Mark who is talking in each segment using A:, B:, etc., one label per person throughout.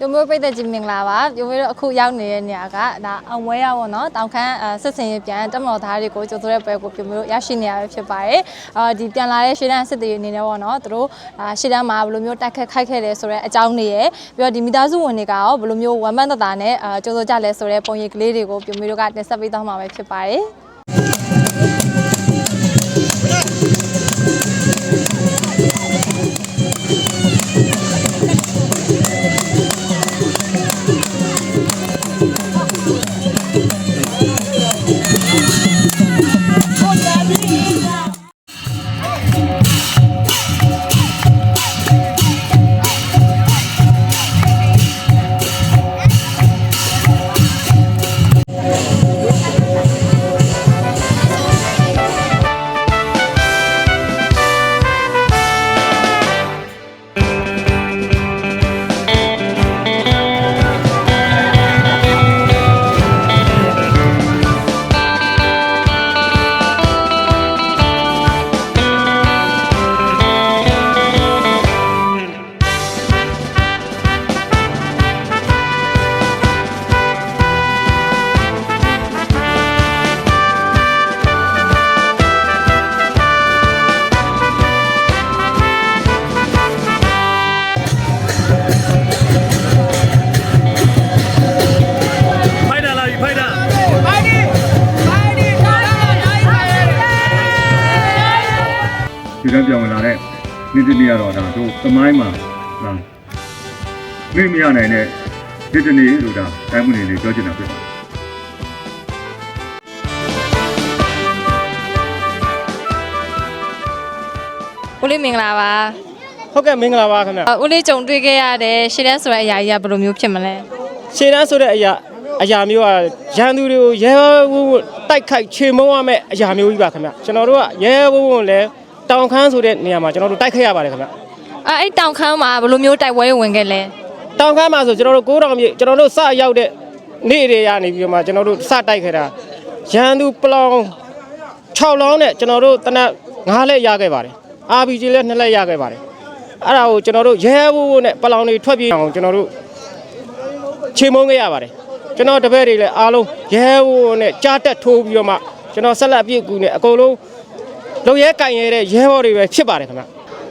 A: ယုံမျိုးပြည်သက်ကြီးမင်္ဂလာပါယုံမျိုးတို့အခုရောက်နေတဲ့နေရာကဒါအောင်ဝဲရပါတော့တောင်ခမ်းစစ်စင်ရေးပြန်တက်မတော်သားတွေကိုကြိုဆိုတဲ့ပွဲကိုယုံမျိုးရရှိနေရပဲဖြစ်ပါတယ်အော်ဒီပြန်လာတဲ့ရှေ့တန်းစစ်တေအနေနဲ့ပေါ့နော်သူတို့ရှေ့တန်းမှာဘယ်လိုမျိုးတိုက်ခတ်ခိုက်ခဲ့လဲဆိုတဲ့အကြောင်းတွေရယ်ပြီးတော့ဒီမိသားစုဝင်တွေကရောဘယ်လိုမျိုးဝမ်းမတတာနဲ့ကြိုဆိုကြလဲဆိုတဲ့ပုံရိပ်ကလေးတွေကိုယုံမျိုးတို့ကတင်ဆက်ပေးသွားမှာပဲဖြစ်ပါတယ်
B: နေ့တနေ့ရတော့ဒါတို့သမိုင်းမှာဒါမိမရနိုင်တဲ့နေ့တနေ့လို့ဒါတိုင်းမှုနေလေးပြောချင်တာဖြစ်ပါတယ်
A: ဦးလေးမင်္ဂလာပါ
C: ဟုတ်ကဲ့မင်္ဂလာပါခင်ဗျ
A: အာဦးလေးကြုံတွေ့ခဲ့ရတဲ့ရှေ့တန်းဆိုတဲ့အရာကြီးကဘယ်လိုမျိုးဖြစ်မလဲ
C: ရှေ့တန်းဆိုတဲ့အရာအရာမျိုးကရန်သူတွေကိုရဲဝုန်းဝုန်းတိုက်ခိုက်ချေမုန်းရမယ့်အရာမျိုးကြီးပါခင်ဗျကျွန်တော်တို့ကရဲဝုန်းဝုန်းလဲ တောင်ခမ်းဆိုတဲ့နေရာမှာကျွန်တော်တို့တိုက်ခိုက်ရပါတယ်ခင်ဗျ
A: အာအဲ့တောင်ခမ်းမှာဘယ်လိုမျိုးတိုက်ပွဲဝင်ခဲ့လဲ
C: တောင်ခမ်းမှာဆိုကျွန်တော်တို့ကိုးတော်မြေကျွန်တော်တို့စရောက်တဲ့နေ့တွေရနေပြီးတော့မှကျွန်တော်တို့စတိုက်ခဲ့တာရန်သူပလောင်6လောင်းနဲ့ကျွန်တော်တို့တနက်9လက်ရခဲ့ပါတယ် RPG လည်း2လက်ရခဲ့ပါတယ်အဲ့ဒါကိုကျွန်တော်တို့ရဲဝုန်းဝုန်းနဲ့ပလောင်တွေထွက်ပြေးအောင်ကျွန်တော်တို့ချေမုန်းခဲ့ရပါတယ်ကျွန်တော်တပည့်တွေလည်းအားလုံးရဲဝိုးနဲ့ကြားတက်ထိုးပြီးတော့မှကျွန်တော်ဆက်လက်ပြည့်ကူနဲ့အကုန်လုံး လုံရဲကင်ရဲတဲ့ရဲဘော်တွေပဲဖြစ်ပါတယ်ခင်ဗျ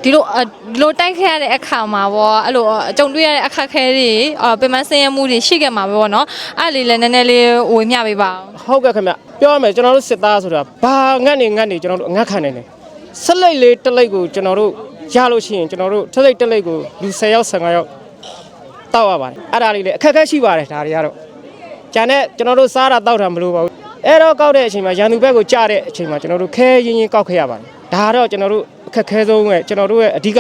A: ဒီလိုအာဒီလိုတိုက်ခဲ့ရတဲ့အခါမှာပေါ့အဲ့လိုအကြုံတွေ့ရတဲ့အခက်အခဲတွေအာပင်မဆင်းရဲမှုတွေရှိခဲ့မှာပဲပေါ့နော်အဲ့လေးလည်းနည်းနည်းလေးဝေမျှပေးပါအောင်
C: ဟုတ်ကဲ့ခင်ဗျပြောရမယ်ကျွန်တော်တို့စစ်သားဆိုတာဘာငတ်နေငတ်နေကျွန်တော်တို့အငတ်ခံနေတယ်ဆက်လိုက်လေးတစ်လိုက်ကိုကျွန်တော်တို့ရလို့ရှိရင်ကျွန်တော်တို့ထလိုက်တစ်လိုက်ကိုလူ10ယောက်15ယောက်တောက်ရပါတယ်အဲ့ဒါလေးလည်းအခက်အခဲရှိပါတယ်ဒါတွေကတော့ကျန်တဲ့ကျွန်တော်တို့စားတာတောက်တာမလို့ပါဘူး အဲ့တော့ကောက်တဲ့အချိန်မှာရန်သူဘက်ကိုကြားတဲ့အချိန်မှာကျွန်တော်တို့ခဲရင်ရင်ကောက်ခဲ့ရပါတယ်ဒါကတော့ကျွန်တော်တို့အခက်ခဲဆုံးပဲကျွန်တော်တို့ရဲ့အဓိက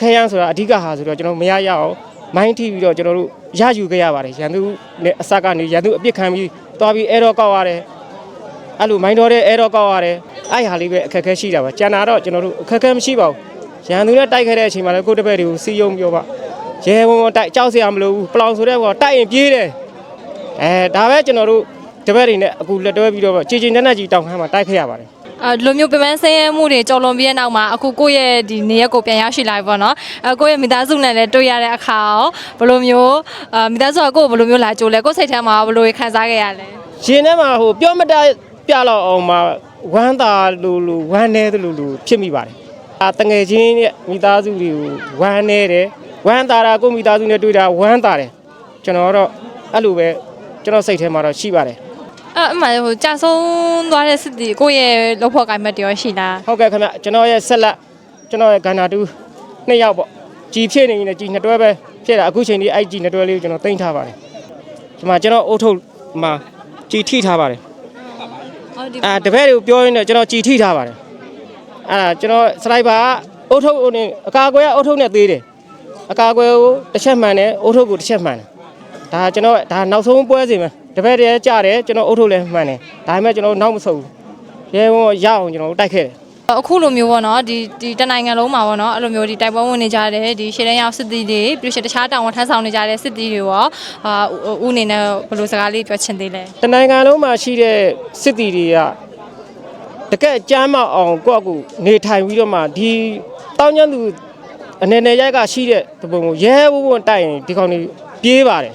C: ခဲရန်ဆိုတာအဓိကဟာဆိုတော့ကျွန်တော်မရရအောင်မိုင်းထိပြီးတော့ကျွန်တော်တို့ရယူခဲ့ရပါတယ်ရန်သူနဲ့အစကနေရန်သူအပြစ်ခံပြီးသွားပြီးအဲ့တော့ကောက်ရတယ်အဲ့လိုမိုင်းတော်တဲ့အဲတော့ကောက်ရတယ်အဲ့ဟာလေးပဲအခက်အခဲရှိတာပါကျန်တာတော့ကျွန်တော်တို့အခက်အခဲမရှိပါဘူးရန်သူနဲ့တိုက်ခဲ့တဲ့အချိန်မှာလည်းကိုယ့်တပည့်တွေကိုစီယုံပြောပါရဲဝုံဝုံတိုက်ကြောက်စရာမလိုဘူးပလောင်ဆိုတဲ့ကောတိုက်ရင်ပြေးတယ်အဲဒါပဲကျွန်တော်တို့ တပည့်တွေနဲ့အခုလက်တွဲပြီးတော့ကြည်ကြည်နက်နက်ကြီးတောင်ခမ်းမှာတိုက်ခဲ့ရပါတယ်
A: အာဒီလိုမျိုးပင်မဆင်းရဲမှုတွေကြော်လွန်ပြီးတဲ့နောက်မှာအခုကိုယ့်ရဲ့ဒီနေရက်ကိုပြန်ရောက်ရှိလာပြီပေါ့နော်အဲကိုယ့်ရဲ့မိသားစုနဲ့လည်းတွေ့ရတဲ့အခါရောဘယ်လိုမျိုးအာမိသားစုကကိုယ့်ကိုဘယ်လိုမျိုးလာကြိုလဲကိုယ့်စိတ်ထဲမှာဘယ်လိုခံစားခဲ့ရလဲ
C: ရင်ထဲမှာဟိုပြောမတတ်ပြလောက်အောင်မှာဝမ်းသာလို့လို့ဝမ်းနေတယ်လို့လို့ဖြစ်မိပါတယ်အာတငယ်ချင်းရဲ့မိသားစုတွေကိုဝမ်းနေတယ်ဝမ်းသာတာကိုယ့်မိသားစုနဲ့တွေ့တာဝမ်းသာတယ်ကျွန်တော်တော့အဲ့လိုပဲကျွန်တော်စိတ်ထဲမှာတော့ရှိပါတယ်
A: အဲ့အမှဟိုကြာဆုံးသွားတဲ့စစ်တီကိုယ့်ရဲ့လောက်ဖို့ကိုင်မက်တရောရှိလား
C: ဟုတ်ကဲ့ခင်ဗျကျွန်တော်ရဲ့ဆက်လက်ကျွန်တော်ရဲ့ဂန္ဓာတူနှစ်ယောက်ပေါ့ကြီးဖြစ်နေရင်လည်းကြီးနှစ်တွဲပဲဖြစ်တာအခုချိန်ဒီအဲ့ကြီးနှစ်တွဲလေးကိုကျွန်တော်တင်ထားပါတယ်ဒီမှာကျွန်တော်အုတ်ထုတ်မှာကြီးထိထားပါတယ်
A: ဟုတ်ဒီ
C: အာတပည့်တွေကိုပြောရင်းနဲ့ကျွန်တော်ကြီးထိထားပါတယ်အာကျွန်တော်စလိုက်ပါအုတ်ထုတ်နဲ့အကာအကွယ်ကအုတ်ထုတ်နဲ့သေးတယ်အကာအကွယ်ကိုတစ်ချက်မှန်တယ်အုတ်ထုတ်ကိုတစ်ချက်မှန်တယ်ဒါကျွန်တော်ဒါနောက်ဆုံးပွဲစီမယ် တပည့်တွေကြားတယ်ကျွန်တော်အုတ်ထုတ်လည်းမှန်တယ်ဒါပေမဲ့ကျွန်တော်နောက်မဆုတ်ဘူးရဲဘောရအောင်ကျွန်တော်တို့တိုက်ခဲ့တယ်
A: အခုလိုမျိုးပေါ့နော်ဒီဒီတနိုင်ငံလုံးမှာပေါ့နော်အဲ့လိုမျိုးဒီတိုက်ပွဲဝင်နေကြတဲ့ဒီရှေ့တန်းရောက်စစ်သည်တွေပြီးလို့ရှိရင်တခြားတောင်ဝန်ထမ်းဆောင်နေကြတဲ့စစ်သည်တွေရောအာဦးအနေနဲ့ဘယ်လိုစကားလေးပြောချင်သေးလဲ
C: တနိုင်ငံလုံးမှာရှိတဲ့စစ်တီတွေကတကယ်ကြမ်းမအောင်ကိုယ့်အကူနေထိုင်ပြီးတော့မှဒီတောင်းကျမ်းသူအနေနဲ့ရိုက်ကရှိတဲ့တပုံကိုရဲဝဝတိုက်ရင်ဒီကောင်တွေပြေးပါတယ်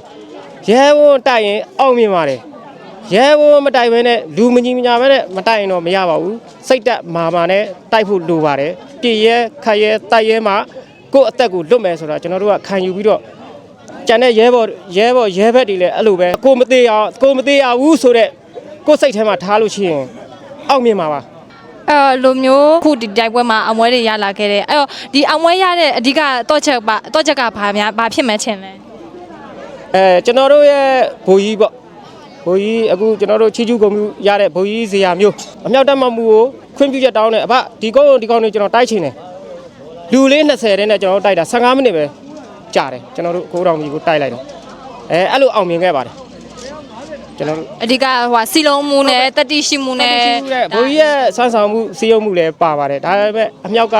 C: ရဲဝဝတိုက်ရင်အောင်မြင်ပါတယ်ရဲဝဝမတိုက်ဘဲနဲ့လူမကြီးမညာဘဲနဲ့မတိုက်ရင်တော့မရပါဘူးစိတ်တက်မာမာနဲ့တိုက်ဖို့လိုပါတယ်ပြည်ရဲခတ်ရဲတိုက်ရဲမှာကိုယ့်အသက်ကိုလွတ်မယ်ဆိုတာကျွန်တော်တို့ကခံယူပြီးတော့ကျန်တဲ့ရဲဘော်ရဲဘော်ရဲဘက်တွေလည်းအဲ့လိုပဲကိုမသေးအောင်ကိုမသေးရဘူးဆိုတော့ကိုယ်စိတ်ထဲမှာထားလို့ရှိရင်အောက်မြင်ပါပါ
A: အဲ့လိုမျိုးခုဒီတိုက်ပွဲမှာအမွဲတွေရလာခဲ့တဲ့အဲ့တော့ဒီအမွဲရတဲ့အဓိကတော့ချက်ပါတော့ချက်ကဘာများဘာဖြစ်မှန်းချင်လဲ
C: အဲကျွန်တော်တို့ရဲ့ဘိုးကြီးပေါ့ဘိုးကြီးအခုကျွန်တော်တို့ချီကျူးကုန်မှုရတဲ့ဘိုးကြီးဇေယျမျိုးအမြောက်တက်မှတ်မှုကိုခွင့်ပြုချက်တောင်းတယ်အဖဒီကုန်းဒီကောင်တွေကျွန်တော်တိုက်ချင်တယ်လူလေး20တဲ့နဲ့ကျွန်တော်တို့တိုက်တာ15မိနစ်ပဲကြာတယ်ကျွန်တော်တို့ကိုးတောင်ကြီးကိုတိုက်လိုက်တော့အဲအဲ့လိုအောင်မြင်ခဲ့ပါတယ်ကျွန်တော်တို့
A: အဓိကဟိုစီလုံးမှုနဲ့တတိရှိမှုနဲ့
C: ဘိုးကြီးရဲ့ဆန်းဆောင်မှုစီယုံမှုလည်းပါပါတယ်ဒါပေမဲ့အမြောက်က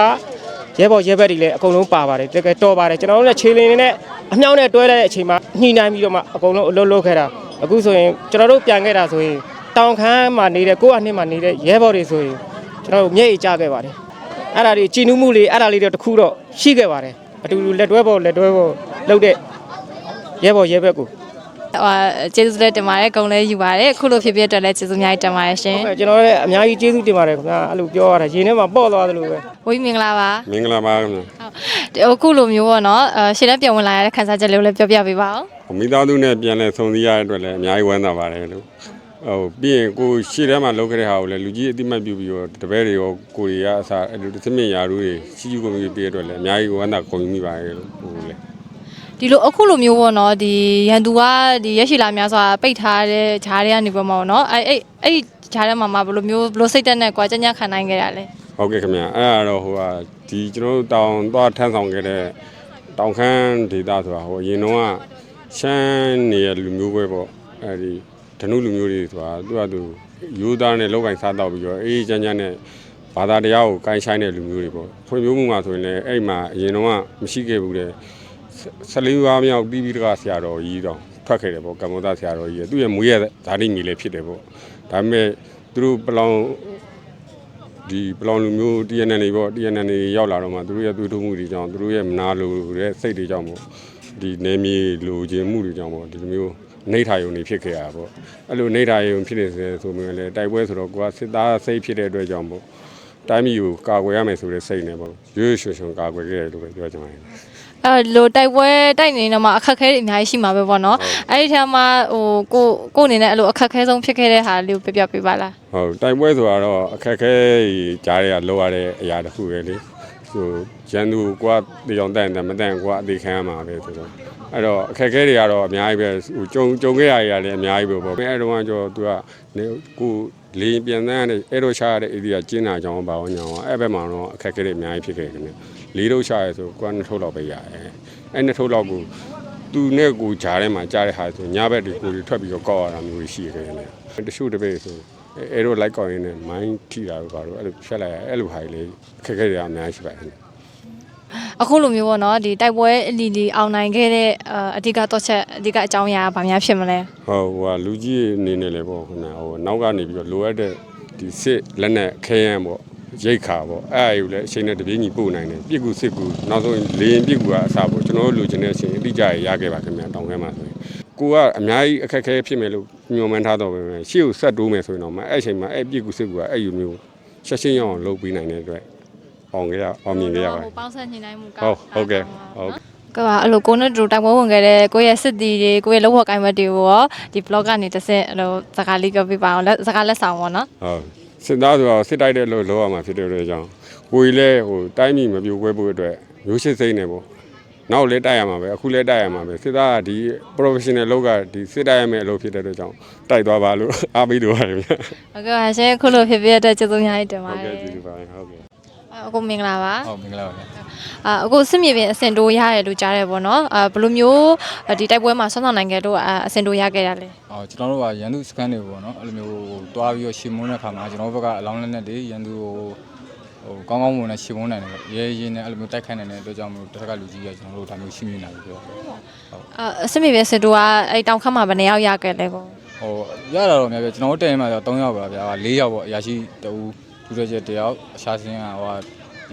C: ရဲဘော်ရဲဘက်တွေလည်းအကုန်လုံးပါပါတယ်တကယ်တော်ပါတယ်ကျွန်တော်တို့လည်းခြေလင်းနေနဲ့အမြောက်နဲ့တွဲလိုက်တဲ့အချိန်မှာ ညှိနှိုင်းပြီးတော့မှအကုန်လုံးအလုပ်လုပ်ခဲ့တာအခုဆိုရင်ကျွန်တော်တို့ပြန်ခဲ့တာဆိုရင်တောင်ခမ်းမှာနေတဲ့ကိုယ့်အနှစ်မှာနေတဲ့ရဲဘော်တွေဆိုရင်ကျွန်တော်တို့မျက်ရည်ကျခဲ့ပါတယ်အဲ့ဒါတွေကြည်နူးမှုလေးအဲ့ဒါလေးတော့တစ်ခုတော့ရှိခဲ့ပါတယ်အတူတူလက်တွဲပေါ်လက်တွဲပေါ်လုပ်တဲ့ရဲဘော်ရဲဘက်ကို
A: ဟိုကျေးဇူးလည်းတင်ပါတယ်ဂုဏ်လည်းယူပါတယ်အခုလိုဖြစ်ဖြစ်အတွက်လည်းကျေးဇူးအများကြီးတင်ပါတယ်ရှင်
C: ဟုတ်ကဲ့ကျွန်တော်လည်းအများကြီးကျေးဇူးတင်ပါတယ်ခင်ဗျာအဲ့လိုပြောရတာရင်ထဲမှာပေါ့သွားသလိုပဲ
A: ဝိမင်္ဂလာပါ
D: မင်္ဂလာပါခင်ဗျာ
A: ဟုတ် အခုလိုမျိုးပေါ့နော်အဲရှေ့တန်းပြန်ဝင်လာရတဲ့ခန်းစားချက်လေးကိုလည်းပြောပြပေးပါဦး
D: မိသားစုနဲ့ပြန်လဲဆုံစည်းရတဲ့အတွက်လည်းအများကြီးဝမ်းသာပါတယ်လို့ဟိုပြီးရင်ကိုရှေ့ထဲမှာလုပ်ခဲ့တဲ့ဟာကိုလည်းလူကြီးအတိမတ်ပြုပြီးတော့တပည့်တွေရောကိုတွေကအစားအဲ့လိုသမင်ယာတို့တွေရှိရှိကုန်ပြီးပြည့်အတွက်လည်းအများကြီးဝမ်းသာကုန်ယူမိပါတယ်လို့ဟိုလေ
A: ဒီလိုအခုလိုမျိုးပေါ့နော်ဒီရန်သူကဒီရက်ရှိလာများစွာပိတ်ထားတဲ့ဂျားတွေကနေပေါ့ပေါ့နော်အဲ့အဲ့အဲ့ဒီဂျားထဲမှာမှဘယ်လိုမျိုးဘယ်လိုစိတ်တက်နဲ့ကွာကြညခံနိုင်ခဲ့တာလဲ
D: ဟုတ်ကဲ့ခင်ဗျာအဲ့ဒါတော့ဟိုဟာဒီကျွန်တော်တို့တောင်သွားထမ်းဆောင်ခဲ့တဲ့တောင်ခမ်းဒေသဆိုတာဟိုအရင်တော့ကရှမ်းနေရလူမျိုးပဲပေါ့အဲ့ဒီဓနုလူမျိုးတွေဆိုတာသူကသူယူသားနဲ့လောက်ကင်စားတော့ပြီးတော့အေးချမ်းချမ်းနဲ့ဘာသာတရားကိုကိုင်းဆိုင်တဲ့လူမျိုးတွေပေါ့ဖွံ့ဖြိုးမှုမှာဆိုရင်လည်းအဲ့မှာအရင်တော့ကမရှိခဲ့ဘူးတဲ့14ရွာမြောက်ပြီးပြီးတကဆရာတော်ကြီးတော့ထွက်ခဲ့တယ်ပေါ့ကမ္ဘောဇဆရာတော်ကြီးကသူ့ရဲ့မွေးရဇာတိမီလည်းဖြစ်တယ်ပေါ့ဒါပေမဲ့သူတို့ပလောင် ဒီပလောင်လူမျိုး TNN တွေပေါ့ TNN တွေရောက်လာတော့မှသူတို့ရဲ့သွေးထိုးမှုတွေကြောင့်သူတို့ရဲ့မနာလိုတဲ့စိတ်တွေကြောင့်ပေါ့ဒီနေမြေလိုချင်မှုတွေကြောင့်ပေါ့ဒီလိုမျိုးနေထာယုံနေဖြစ်ခဲ့ရတာပေါ့အဲ့လိုနေထာယုံဖြစ်နေစေဆိုမျိုးလည်းတိုက်ပွဲဆိုတော့ကိုကစစ်သားစိတ်ဖြစ်တဲ့အတွက်ကြောင့်ပေါ့တိုင်းပြည်ကိုကာကွယ်ရမယ်ဆိုတဲ့စိတ်နဲ့ပေါ့ရွေးရွှေရွှွန်ကာကွယ်ခဲ့တယ်လို့ပဲပြောချင်ပါတယ်
A: အဲ့လိုတိုက်ပွဲတိုက်နေတော့မှအခက်အခဲတွေအများကြီးရှိမှာပဲပေါ့နော်အဲ့ဒီထဲမှာဟိုကိုကိုအနေနဲ့အဲ့လိုအခက်အခဲဆုံးဖြစ်ခဲ့တဲ့ဟာလေးကိုပြပြပေးပါလား
D: ဟုတ်တိုက်ပွဲဆိုတာတော့အခက်အခဲကြားရလောက်ရတဲ့အရာတစ်ခုပဲလေဟိုရန်သူကတေအောင်တန်တယ်မတန်ကွာအသေးခံရမှာပဲဆိုတော့အဲ့တော့အခက်အခဲတွေကတော့အများကြီးပဲဟိုကြုံကြုံခဲ့ရရလည်းအများကြီးပဲပေါ့အဲ့တော့ကျတော့သူကနေကိုလေရင်ပြန်တန်းတဲ့အဲ့တော့ရှားရတဲ့ area ကျင်းတာကြောင့်ပါအောင်ညောင်းအဲ့ဘက်မှာတော့အခက်အခဲတွေအများကြီးဖြစ်ခဲ့တယ်ခင်ဗျ လေးတော့ရှားရဆိုကွာနှစ်ထုတ်လောက်ပဲရတယ်အဲ့နှစ်ထုတ်လောက်ကိုသူနဲ့ကိုဂျားထဲမှာကြားတဲ့ဟာဆိုညဘက်တွေကိုတွေထွက်ပြီးတော့ကောက်ရတာမျိုးတွေရှိခဲ့တယ်လေတချို့တပည့်ဆိုအဲအဲ့တော့လိုက်ကောက်ရင်းနဲ့မိုင်းထိတာတို့ဘာလို့အဲ့လိုဖြတ်လိုက်ရအဲ့လိုဟာကြီးလေအခက်အခဲတွေအများကြီးရှိပါတယ်
A: အခုလိုမျိုးပေါ့နော်ဒီတိုက်ပွဲအလီလီအောင်နိုင်ခဲ့တဲ့အအဓိကတော့ချက်အဓိကအကြောင်းအရာကဘာများဖြစ်မလဲ
D: ဟုတ်ဟိုဟာလူကြီးအနေနဲ့လည်းပေါ့ခုနဟိုနောက်ကနေပြီးတော့လိုအပ်တဲ့ဒီစစ်လက်နဲ့ခဲယမ်းပေါ့ ရိတ်ခါပေါ့အဲ့အယူလည်းအချိန်နဲ့တပြေးညီပို့နိုင်တယ်ပြစ်ကူစစ်ကူနောက်ဆုံးလေရင်ပြစ်ကူကအစားပေါ့ကျွန်တော်တို့လူချင်တဲ့အချိန်အတိအကျရခဲ့ပါခင်ဗျာတောင်းခဲမှာဆိုရင်ကိုကအများကြီးအခက်အခဲဖြစ်မယ်လို့ညွှန်မှန်းထားတော့ပဲရှေ့ကိုဆက်တိုးမယ်ဆိုရင်တော့မအဲ့အချိန်မှာအဲ့ပြစ်ကူစစ်ကူကအဲ့ယူမျိုးချက်ချင်းရအောင်လုပ်ပြီးနိုင်တဲ့အတွက်အောင်ကြရအောင်မြင်ကြရပါတယ်
A: ပေါင်းဆက်ညှိနှိုင်းမှုက
D: ဟုတ်ဟုတ်ကဲ့ဟုတ်
A: ကဲပါအဲ့လိုကိုနဲ့တူတိုက်ပွဲဝင်ခဲ့တဲ့ကိုယ့်ရဲ့စစ်တီတွေကိုယ့်ရဲ့လောက်ဖို့ကိုင်းမတွေကိုရောဒီ blog ကနေတစ်ဆင့်အဲ့လိုစကားလေးပြောပြပါအောင်လက်စကားလက်ဆောင်ပေါ့နော်
D: ဟုတ် စစ်သားဆိုတော့စစ်တိုက်တဲ့လို့လောရမှာဖြစ်တဲ့အတွက်ကြောင့်ကိုကြီးလည်းဟိုတိုင်းပြည်မပြိုကွဲဖို့အတွက်မျိုးရှစ်စိမ့်နေပေါ့နောက်လည်းတိုက်ရမှာပဲအခုလည်းတိုက်ရမှာပဲစစ်သားကဒီ professional လောက်ကဒီစစ်တိုက်ရမယ့်အလုပ်ဖြစ်တဲ့အတွက်ကြောင့်တိုက်သွားပါလို့အားပေးလိုပါတယ်ဗျာ
A: ဟုတ်ကဲ့ပါရှင်ခုလိုဖြစ်ဖြစ်တဲ့ကျေးဇူးများကြီးတင်ပါ
D: ဟုတ်
A: တ
D: ကဲ့
A: ယ်
D: ကျေးဇူးပါတယ်ဟုတ်ကဲ့
A: အခုမင်္ဂလာပါ
E: ဟုတ်မင်္ဂလာပါဗျာ
A: အာအခုစစ်မြေပြင်အစင်တိုးရတယ်လို့ကြားတယ်ပေါ့နော်အာဘယ်လိုမျိုးဒီတိုက်ပွဲမှာဆွမ်းဆောင်နိုင်ခဲ့တော့အာအစင်တိုးရခဲ့ရလဲ
E: ဟောကျွန်တော်တို့ကရန်သူစကန်တွေပေါ့နော်အဲ့လိုမျိုးတွားပြီးတော့ရှင်းမုန်းတဲ့ခါမှာကျွန်တော်တို့ဘက်ကအလောင်းလက်နက်တွေရန်သူကိုဟိုကောင်းကောင်းမွန်နဲ့ရှင်းမုန်းနိုင်တယ်ပေါ့ရဲရဲနဲ့အဲ့လိုမျိုးတိုက်ခိုက်နိုင်တဲ့အတွက်ကြောင့်မလို့တစ်ခါကလူကြီးကကျွန်တော်တို့ဒါမျိုးရှင်းပြနေတယ်ပြောတယ်ဟုတ်
A: အာစစ်မြေပြင်စင်တိုးကအဲ့တောင်ခတ်မှာဘယ်နှစ်ယောက်ရခဲ့လဲပေါ့
E: ဟိုရတာတော့များပြကျွန်တော်တို့တိုင်မှာတော့3ယောက်ပါဗျာ4ယောက်ပေါ့အရာရှိတူ လူတွေချက်1ယောက်အရှာစင်းကဟို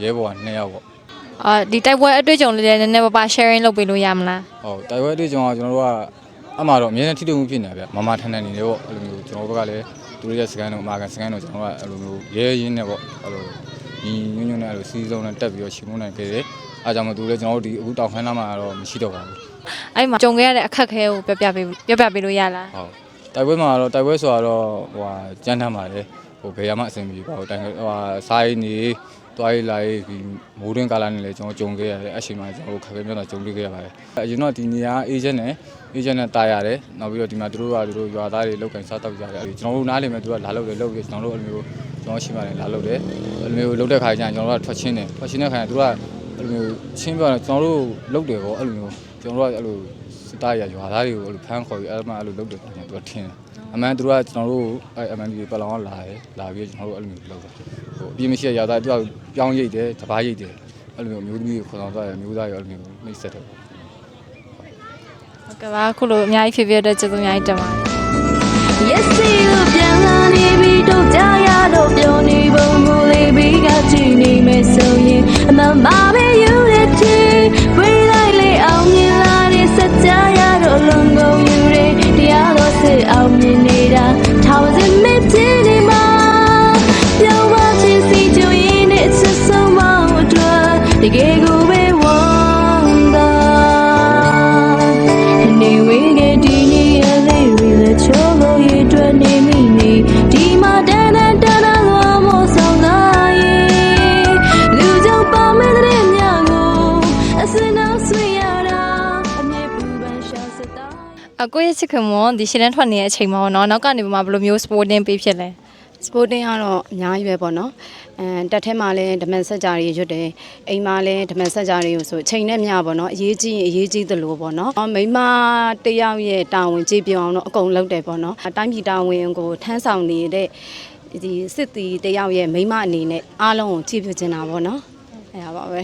E: ရဲဘော်က2ယောက်ပေါ့
A: အာဒီတိုက်ပွဲအတွေ့အကြုံလေးလည်းနည်းနည်းပါးပါ sharing လုပ်ပေးလို့ရမလား
E: ဟုတ်တိုက်ပွဲတွေကျွန်တော်ကျွန်တော်တို့ကအမှတော့အမြဲတမ်းထိတွေ့မှုဖြစ်နေတာဗျမမထန်ထန်နေတယ်ပေါ့အဲ့လိုမျိုးကျွန်တော်တို့ဘက်ကလည်းသူတို့ရဲ့စကန်တို့အမာကန်စကန်တို့ကျွန်တော်တို့ကအဲ့လိုမျိုးရဲရင်းနဲ့ပေါ့အဲ့လိုညီညွတ်ညွတ်နဲ့အဲ့လိုစီးစုံနဲ့တက်ပြီးတော့ရှင်းမနိုင်ခဲ့တယ်အားကြောင့်မသူလည်းကျွန်တော်တို့ဒီအခုတောင်ခမ်းနားမှာတော့မရှိတော့ပါဘူး
A: အဲ့မှာကြုံခဲ့ရတဲ့အခက်အခဲကိုပြောပြပေးပြောပြပေးလို့ရလား
E: ဟုတ်တိုက်ပွဲမှာတော့တိုက်ပွဲဆိုတာတော့ဟိုဟာကြမ်းတမ်းပါတယ် ဟိုဘယ်ရမှအဆင်မပြေပါဘူးတိုင်ဟိုဟာစားရည်နေတွားရည်လာရည်ဒီမိုးတွင်းကာလနဲ့လည်းကျွန်တော်ကြုံခဲ့ရတယ်အချိန်မှာကျွန်တော်ခက်ခဲမျိုးတော့ကြုံတွေ့ခဲ့ရပါတယ်အရင်တော့ဒီနေရာအေဂျင့်နဲ့အေဂျင့်နဲ့တာရတယ်နောက်ပြီးတော့ဒီမှာသူတို့ကသူတို့ရွာသားတွေလောက်ကင်စားတောက်ကြတယ်ကျွန်တော်တို့နားလည်မဲ့သူကလာလို့တယ်လောက်ပြီးကျွန်တော်တို့အဲ့လိုမျိုးကျွန်တော်ရှိမှလည်းလာလို့တယ်အဲ့လိုမျိုးလောက်တဲ့ခါကျရင်ကျွန်တော်တို့ကထွက်ချင်းတယ်ထွက်ချင်းတဲ့ခါကျသူတို့ကအဲ့လိုမျိုးချင်းပြောတော့ကျွန်တော်တို့လောက်တယ်ပေါ့အဲ့လိုမျိုးကျွန်တော်တို့ကအဲ့လိုစစ်သားရရွာသားတွေကိုအဲ့လိုဖမ်းခေါ်ပြီးအဲ့လိုမှအဲ့လိုလောက်တယ်ကျွန်တော်တို့ထင်တယ် အမှန်သူတို့ကကျွန်တော်တို့အဲ့ MND ပတ်လောင်ကလာတယ်လာပြီးကျွန်တော်တို့အဲ့လိုမျိုးလောက်တယ်ဟိုအပြင်းမရှိရရွာသားသူကပြောင်းရိတ်တယ်တပားရိတ်တယ်အဲ့လိုမျိုးမျိုးသမီးကိုခေါ်ဆောင်သွားတယ်မျိုးသားရောအဲ့လိုမျိုးနှိမ့်ဆက်တယ်
A: ဟုတ်ကဲ့ပါခုလိုအများကြီးဖြစ်ဖြစ်တဲ့ကျေးဇူးအများကြီးတင်ပါတယ်
F: Yes, see you ပြန်လာနေပြီတော့ကြာရတော့ပြောနေပုံကိုလေးပြီးကကြည့်နေမယ်ဆိုရင်အမှန်ပါပဲယူရတဲ့ဝေးလိုက်လေအောင်မြင်လာတဲ့စကြရတော့လုံကုန်ယူရတ ရားတော်စစ်အောင်မြင်နေတာထောင်စင်မတင်နေမှာပြောင်းပါချင်စီကြရင်နဲ့ချစ်ဆုံးမအတွက်တကယ်
A: ကို ရဲ့ချစ်ခင်မွန်ဒီရှင်းတန်းထွက်နေတဲ့အချိန်မှာပေါ့နော်နောက်ကနေပြမဘယ်လိုမျိုး sporting ပေးဖြစ်လဲ
G: စပိုတင်းကတော့အများကြီးပဲပေါ့နော်အဲတက်ထဲမှာလည်းဓမန်ဆက်ကြတွေရွတ်တယ်အိမ်မှာလည်းဓမန်ဆက်ကြတွေကိုဆိုချိန်နဲ့မျှပေါ့နော်အရေးကြီးရင်အရေးကြီးသလိုပေါ့နော်မိန်းမတစ်ယောက်ရဲ့တာဝန်ကြည့်ပြအောင်တော့အကုန်လုပ်တယ်ပေါ့နော်အတိုင်းပြည်တာဝန်ကိုထမ်းဆောင်နေတဲ့ဒီစစ်တီတစ်ယောက်ရဲ့မိန်းမအနေနဲ့အားလုံးကိုကြည့်ပြချင်တာပေါ့နော်အဲဒါပါပဲ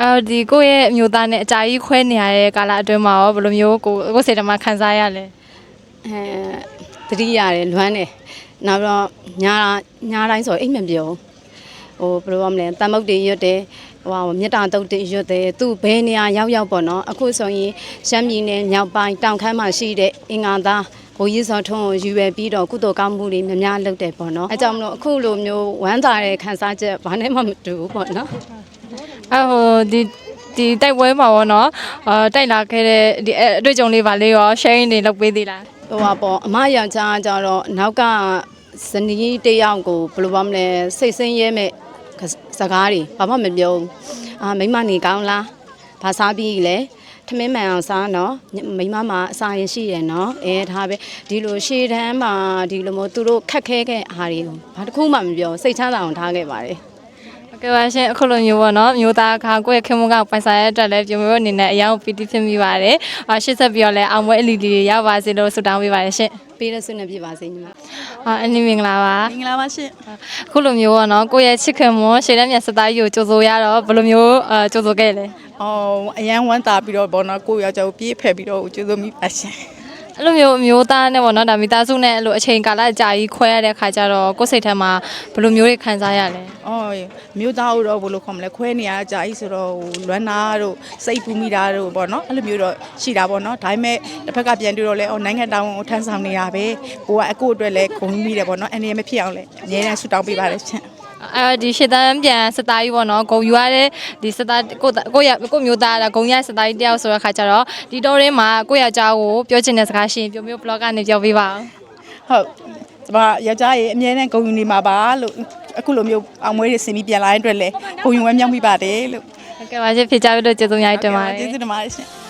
A: အော်ဒီကိုယ့်ရဲ့အမျိုးသားနဲ့အကြာကြီးခွဲနေရတဲ့ကာလအတွင်းမှာရောဘယ်လိုမျိုးကိုကိုယ်စိတ်ထဲမှာခံစားရလဲ
G: အဲတတိရတယ်လွမ်းတယ်နောက်တော့ညာညာတိုင်းဆိုအိမ်မပြောဘူးဟိုဘယ်လိုရမလဲတမုတ်တွေရွတ်တယ်ဟိုဟာမြတ်တာတုတ်တွေရွတ်တယ်သူဘယ်နေရာရောက်ရောက်ပေါ့နော်အခုဆိုရင်ရှမ်းပြည်နယ်မြောက်ပိုင်းတောင်ခမ်းမှာရှိတဲ့အင်္ဂါသားဘိုးကြီးစောထွန်းကိုယူရပြီးတော့ကုသိုလ်ကောင်းမှုတွေများများလုပ်တယ်ပေါ့နော်အဲကြောင့်မလို့အခုလိုမျိုးဝမ်းသာတဲ့ခံစားချက်ဘာနဲ့မှမတူဘူးပေါ့နော်
A: အဟိုဒီဒီတိုက်ပွဲမှာပေါ့နော်အာတိုက်လာခဲ့တဲ့ဒီအအတွေ့အကြုံလေးပါလေးရော sharing တွေလုပ်ပေးသေးလား
G: ဟိုပါပေါ့အမယောက်ျားကြတော့နောက်ကဇနီးတစ်ယောက်ကိုဘယ်လိုပါမလဲစိတ်ဆင်းရဲမဲ့စကားတွေဘာမှမပြောဘူးအာမိမနေကောင်းလားဘာစားပြီးလဲထမင်းမှန်အောင်စားနော်မိမမှာအစာရင်ရှိတယ်နော်အဲဒါပဲဒီလိုရှေ့တန်းမှာဒီလိုမျိုးသူတို့ခက်ခဲခဲ့အားတွေကိုဘာတစ်ခုမှမပြောစိတ်ချမ်းသာအောင်ထားခဲ့ပါတယ်
A: ဟုတ် ကဲ့ပါရှင်အခုလိုမျိုးပေါ့နော်မျိုးသားခါကိုယ့်ရဲ့ခင်မကပိုင်ဆိုင်ရတဲ့အတွက်လည်းပြုံမျိုးအနေနဲ့အရင်ပီတိဖြစ်မိပါတယ်အာရှစ်ဆက်ပြီးတော့လည်းအောင်ပွဲအလီလီတွေရောက်ပါစေလို့ဆုတောင်းပေးပါတယ်ရှင်
G: ပေးတဲ့ဆုနဲ့ပြပါစေညီမ
A: အာအနည်းမင်္ဂလာပါ
H: မင်္ဂလာပါရှင်
A: အခုလိုမျိုးပေါ့နော်ကိုယ့်ရဲ့ချစ်ခင်မွန်ရှေ့တန်းမြတ်စသားကြီးကိုကြိုဆိုရတော့ဘယ်လိုမျိုးအာကြိုဆိုခဲ့လဲ။
H: အော်အရန်ဝမ်းသာပြီးတော့ဘောနော်ကိုယ့်ယောက်ျားကိုပြေးဖက်ပြီးတော့ကျေးဇူးမိပါရှင်
A: အဲ့လိုမျိုးအမျိုးသားနဲ့ပေါ့နော်ဒါမိသားစုနဲ့အဲ့လိုအချိန်ကာလကြာကြီးခွဲရတဲ့ခါကျတော့ကိုယ့်စိတ်ထဲမှာဘယ်လိုမျိုးတွေခံစားရလဲ။
H: အော်မြို့သားတို့တော့ဘယ်လိုခေါ်မလဲခွဲနေရကြကြီးဆိုတော့ဟိုလွမ်းနာတို့စိတ်ပူမိတာတို့ပေါ့နော်အဲ့လိုမျိုးတော့ရှိတာပေါ့နော်ဒါပေမဲ့တစ်ဖက်ကပြန်တွေ့တော့လဲအော်နိုင်ငံတောင်ကိုထမ်းဆောင်နေရပဲ။ကိုကအကိုအတွက်လဲဂုဏ်မိတယ်ပေါ့နော်အနေနဲ့မဖြစ်အောင်လဲအများနဲ့ဆူတောင်းပေးပါလေရှင်။
A: အဲဒီရှေ့တန်းပြန်စသားကြီးပေါ့နော်ဂုံယူရတဲ့ဒီစသားကိုကိုရကိုမျိုးသားကဂုံရစသားကြီးတယောက်ဆိုတဲ့ခါကျတော့ဒီတော့ရင်းမှာကိုရအကြောင်းကိုပြောချင်တဲ့စကားရှင်ပြောမျိုး blog ကနေပြောပေးပါဦး
H: ဟုတ်ဒီမှာယောက်ျားရေအမြဲတမ်းဂုဏ်ယူနေမှာပါလို့အခုလိုမျိုးအောင်မွေးတွေဆင်ပြီးပြန်လာတဲ့အတွက်လဲဂုဏ်ယူဝမ်းမြောက်မိပါတယ်လို့
A: ဟုတ်ကဲ့ပါရှင်ဖြေချပေးလို့ကျေးဇူးများတင်ပါတယ်
H: ကျေးဇူးတင်ပါတယ်ရှင်